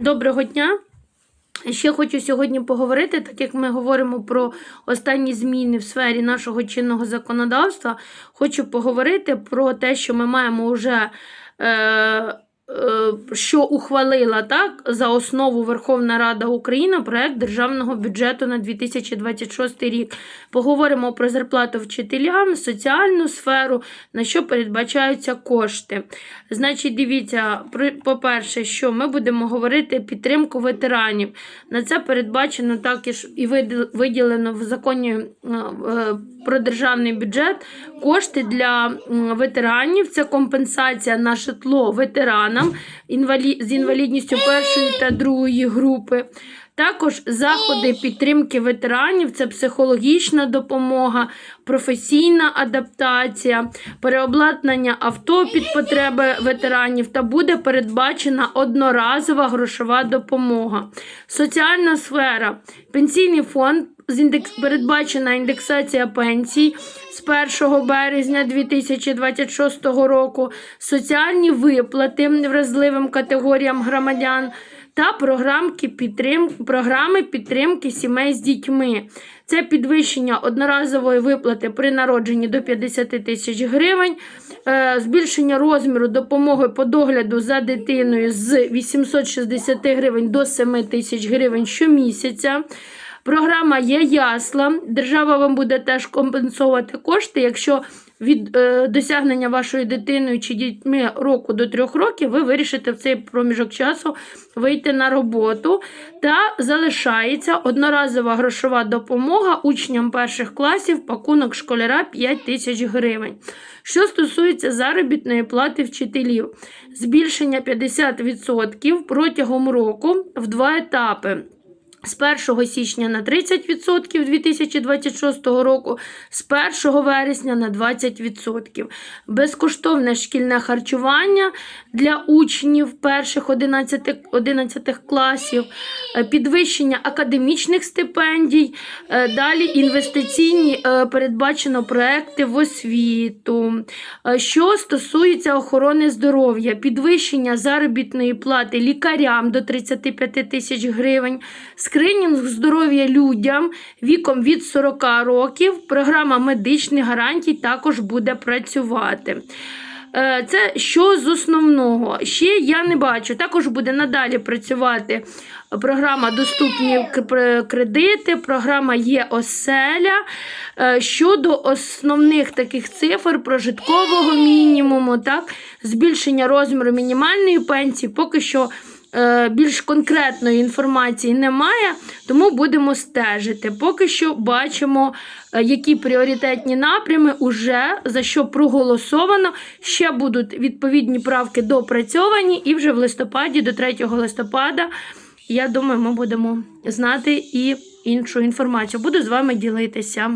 Доброго дня! Ще хочу сьогодні поговорити, так як ми говоримо про останні зміни в сфері нашого чинного законодавства. Хочу поговорити про те, що ми маємо вже. Е, що ухвалила так за основу Верховна Рада України проект державного бюджету на 2026 рік. Поговоримо про зарплату вчителям, соціальну сферу, на що передбачаються кошти. Значить, дивіться, по-перше, що ми будемо говорити підтримку ветеранів. На це передбачено також і виділено в законі е, е, про державний бюджет кошти для ветеранів. Це компенсація на житло ветеранам інвалі... з інвалідністю першої та другої групи. Також заходи підтримки ветеранів це психологічна допомога, професійна адаптація, переобладнання авто під потреби ветеранів та буде передбачена одноразова грошова допомога. Соціальна сфера, пенсійний фонд з індекс... передбачена індексація пенсій з 1 березня 2026 року, соціальні виплати вразливим категоріям громадян та програмки підтрим... програми підтримки сімей з дітьми. Це підвищення одноразової виплати при народженні до 50 тисяч гривень, е, збільшення розміру допомоги по догляду за дитиною з 860 гривень до 7 тисяч гривень щомісяця. Програма є ясла. Держава вам буде теж компенсувати кошти, якщо від е, досягнення вашої дитиною чи дітьми року до трьох років ви вирішите в цей проміжок часу вийти на роботу. Та залишається одноразова грошова допомога учням перших класів, пакунок школяра 5 тисяч гривень. Що стосується заробітної плати вчителів, збільшення 50% протягом року в два етапи. З 1 січня на 30% 2026 року, з 1 вересня на 20%. Безкоштовне шкільне харчування для учнів перших 11, 11 класів, е, підвищення академічних стипендій, е, далі інвестиційні е, передбачено проекти в освіту. Що стосується охорони здоров'я, підвищення заробітної плати лікарям до 35 тисяч гривень, скринінг здоров'я людям віком від 40 років, програма медичних гарантій також буде працювати. Е, Це що з основного? Ще я не бачу. Також буде надалі працювати програма Доступні кредити, програма є оселя. Е, Щодо основних таких цифр прожиткового мінімуму, так, збільшення розміру мінімальної пенсії, поки що більш конкретної інформації немає, тому будемо стежити. Поки що бачимо, е, які пріоритетні напрями уже за що проголосовано. Ще будуть відповідні правки допрацьовані, і вже в листопаді, до 3 листопада, я думаю, ми будемо знати і іншу інформацію. Буду з вами ділитися.